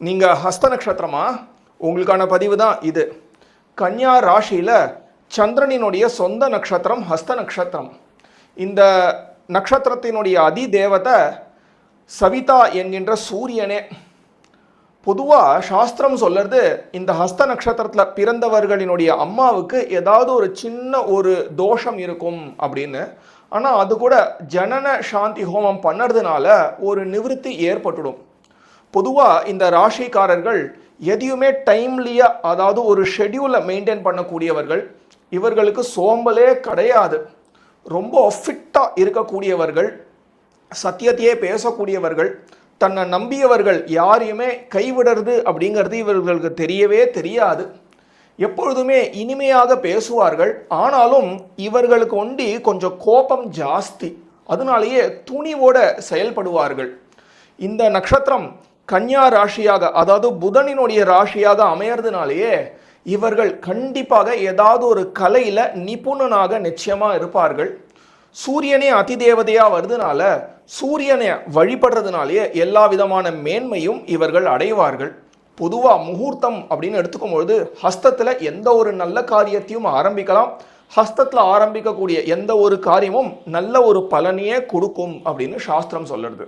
நீங்கள் ஹஸ்த நட்சத்திரமா? உங்களுக்கான பதிவு தான் இது. கன்யா ராசியில் சந்திரனினுடைய சொந்த நட்சத்திரம் ஹஸ்த நட்சத்திரம். இந்த நட்சத்திரத்தினுடைய அதி தேவதை சவிதா என்கின்ற சூரியனே. பொதுவாக சாஸ்திரம் சொல்கிறது இந்த ஹஸ்த நட்சத்திரத்தில் பிறந்தவர்களினுடைய அம்மாவுக்கு ஏதாவது ஒரு சின்ன ஒரு தோஷம் இருக்கும் அப்படின்னு. ஆனால் அது கூட ஜனன சாந்தி ஹோமம் பண்ணுறதுனால ஒரு நிவிருத்தி ஏற்பட்டுடும். பொதுவாக இந்த ராசிக்காரர்கள் எதையுமே டைம்லியாக அதாவது ஒரு ஷெட்யூலை மெயின்டைன் பண்ணக்கூடியவர்கள். இவர்களுக்கு சோம்பலே கிடையாது. ரொம்ப ஃபிட்டாக இருக்கக்கூடியவர்கள் சத்தியத்தையே பேசக்கூடியவர்கள் தன்னை நம்பியவர்கள் யாரையுமே கைவிடுறது அப்படிங்கிறது இவர்களுக்கு தெரியவே தெரியாது. எப்பொழுதுமே இனிமையாக பேசுவார்கள். ஆனாலும் இவர்களுக்கு ஒண்டி கொஞ்சம் கோபம் ஜாஸ்தி. அதனாலேயே துணிவோட செயல்படுவார்கள். இந்த நட்சத்திரம் கன்னியா ராசியாக அதாவது புதனினுடைய ராசியாக அமையறதுனாலேயே இவர்கள் கண்டிப்பாக ஏதாவது ஒரு கலையில் நிபுணனாக நிச்சயமாக இருப்பார்கள். சூரியனே அதி தேவதையாக வருதுனால சூரியனை வழிபடுறதுனாலேயே எல்லா விதமான மேன்மையும் இவர்கள் அடைவார்கள். பொதுவாக முகூர்த்தம் அப்படின்னு எடுத்துக்கும் பொழுது ஹஸ்தத்தில் எந்த ஒரு நல்ல காரியத்தையும் ஆரம்பிக்கலாம். ஹஸ்தத்தில் ஆரம்பிக்கக்கூடிய எந்த ஒரு காரியமும் நல்ல ஒரு பலனையே கொடுக்கும் அப்படின்னு சாஸ்திரம் சொல்லுறது